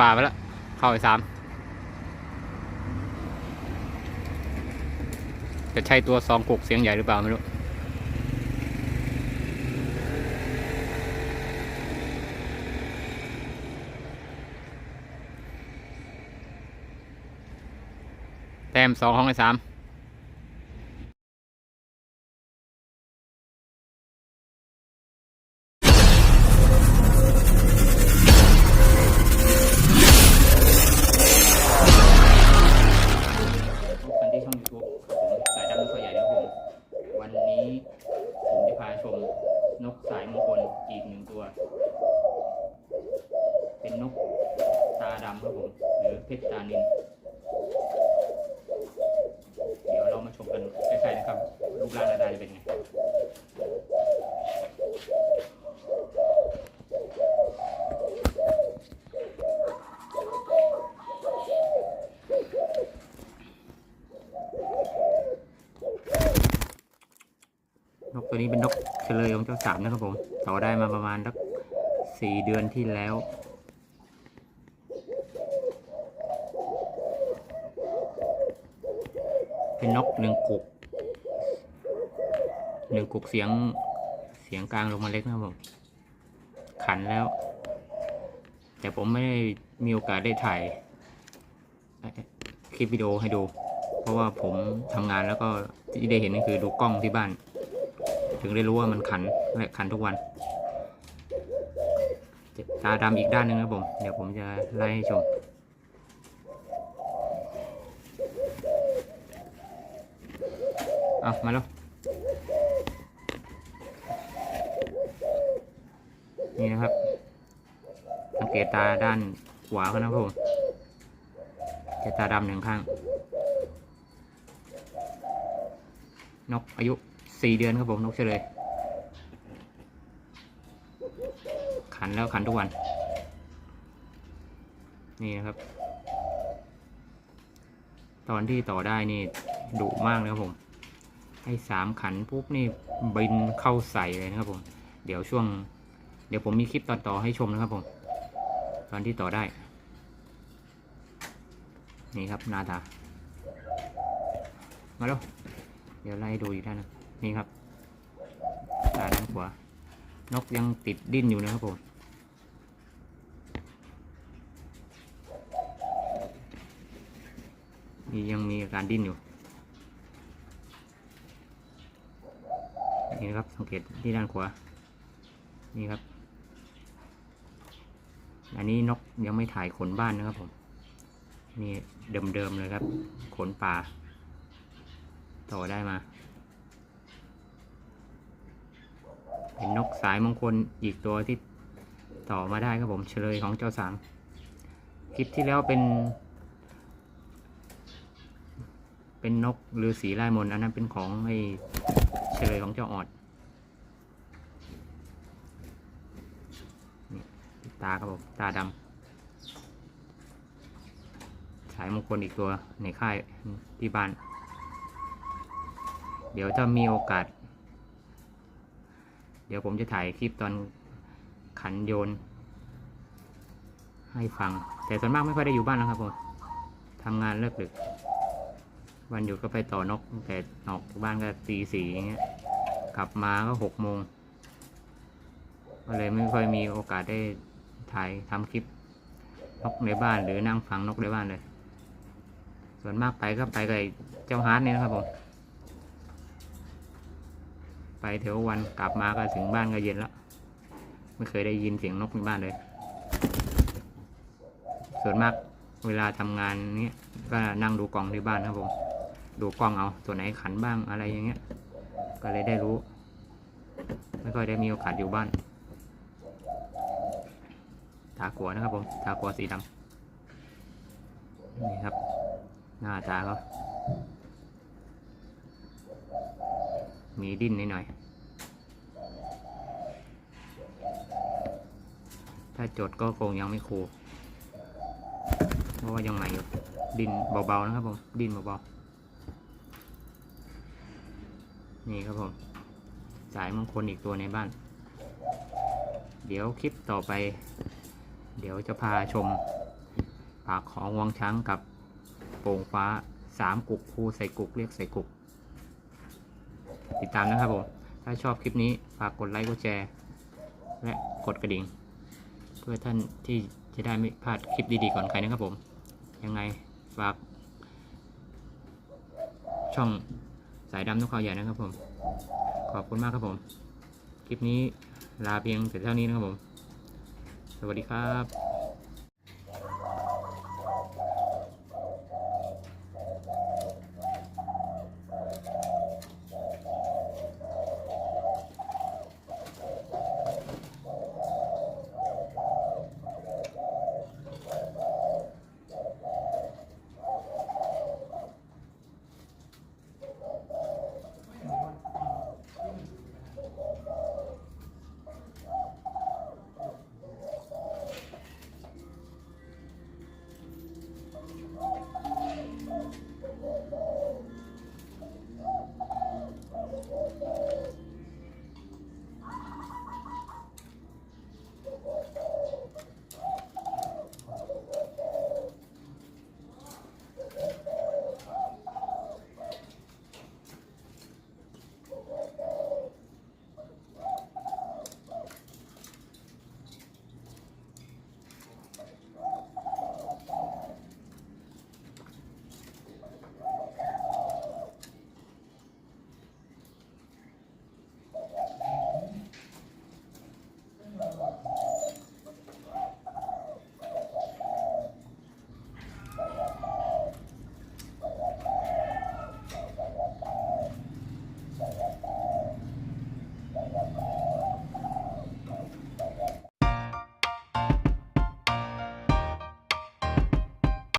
ป่าไปแล้ว เข้าไปสามจะใช่ตัวซองกุกเสียงใหญ่หรือเปล่าไม่รู้แต้มสองของไอ้สาม ชมนกสายมงคลอีกหนึ่งตัว เป็นนกตาดำครับผมหรือเพชรตานินเดี๋ยวเรามาชมกันใกล้ๆนะครับรูปร่างหน้าตาจะเป็นไง นกตัวนี้เป็นนกเฉลยของเจ้าสามนะครับผมต่อได้มาประมาณสักสี่เดือนที่แล้วเป็นนกหนึ่งกุกหนึ่งกุกเสียงเสียงกลางลงมาเล็กนะครับผมขันแล้ว แต่ผมไม่ได้มีโอกาสได้ถ่ายคลิปวิดีโอให้ดู เพราะว่าผมทำงานแล้วก็ที่ได้เห็นก็คือดูกล้องที่บ้าน ถึงได้รู้ว่ามันขันและขันทุกวันตาดำอีกด้านหนึ่งครับผม เดี๋ยวผมจะไล่ให้ชม เอามาแล้วนี่นะครับสังเกตตาด้านขวาเขานะครับผมจะตาดำหนึ่งข้าง นกอายุ สี่เดือนครับผมนกเฉลย ขันแล้วขันทุกวัน นี่นะครับ ตอนที่ต่อได้นี่ดุมากเลยครับผม ให้สามขันปุ๊บนี่บินเข้าใส่เลยนะครับผม เดี๋ยวช่วง เดี๋ยวผมมีคลิปต่อต่อให้ชมนะครับผม ตอนที่ต่อได้ นี่ครับนาตา มาแล้วเดี๋ยวไล่ดูอีกท่านง นี่ครับตาด้านขวานกยังติดดิ้นอยู่นะครับผมนี่ยังมีอาการดิ้นอยู่นี่นะครับสังเกตที่ด้านขวานี่ครับ อันนี้นกยังไม่ถ่ายขนบ้านนะครับผมนี่เดิมๆเลยครับ ขนป่า ต่อได้มา เป็นนกสายมงคลอีกตัวที่ต่อมาได้ครับผมเฉลยของเจ้าสามคลิปที่แล้วเป็น เป็นนกหรือสีลายมนต์อันนั้นเป็นของไอ้เฉลยของเจ้าออดนี่ตาครับผมตาดำสายมงคลอีกตัวในค่ายที่บ้าน เดี๋ยวถ้ามีโอกาส เดี๋ยวผมจะถ่ายคลิปตอนขันโยน ให้ฟัง แต่ส่วนมากไม่ค่อยได้อยู่บ้านแล้วครับผมทำงานเลิกดึก วันหยุดก็ไปต่อนก แต่ออกจากบ้านก็ตีสี่อย่างเงี้ย กลับมาก็หกโมงก็เลยไม่ค่อยมีโอกาสได้ถ่ายทำคลิปนกในบ้านหรือนั่งฟังนกในบ้านเลย ส่วนมากไปก็ไปกับเจ้าฮาร์ดนี่นะครับผม ไปเถววันกลับมาก็ถึงบ้านก็เย็นแล้ว ไม่เคยได้ยินเสียงนกในบ้านเลย ส่วนมากเวลาทำงานเนี้ยก็นั่งดูกล่องที่บ้านครับผม ดูกล้องเอาตัวไหนขันบ้างอะไรอย่างเงี้ย ก็เลยได้รู้ ไม่ค่อยได้มีโอกาสอยู่บ้านตากัวนะครับผมตากัวสีดำนี่ครับ หน้าตาเขา มีดิ้นนิดหน่อย ถ้าจดก็คงยังไม่คูเพราะว่ายังใหม่อยู่ดิ้นเบาๆนะครับผมดิ้นเบาๆนี่ครับผม สายมงคลอีกตัวในบ้าน เดี๋ยวคลิปต่อไป เดี๋ยวจะพาชมปากของวังช้างกับโป่งฟ้าสามกุกคูใส่กุกเรียกใส่กุก ติดตามนะครับผม ถ้าชอบคลิปนี้ฝากกดไลค์กดแชร์และกดกระดิ่ง เพื่อท่านที่จะได้ไม่พลาดคลิปดีๆก่อนใครนะครับผม ยังไงฝาก ช่องสายดำนกเขาใหญ่นะครับผม ขอบคุณมากครับผม คลิปนี้ลาเพียงแต่เท่านี้นะครับผม สวัสดีครับ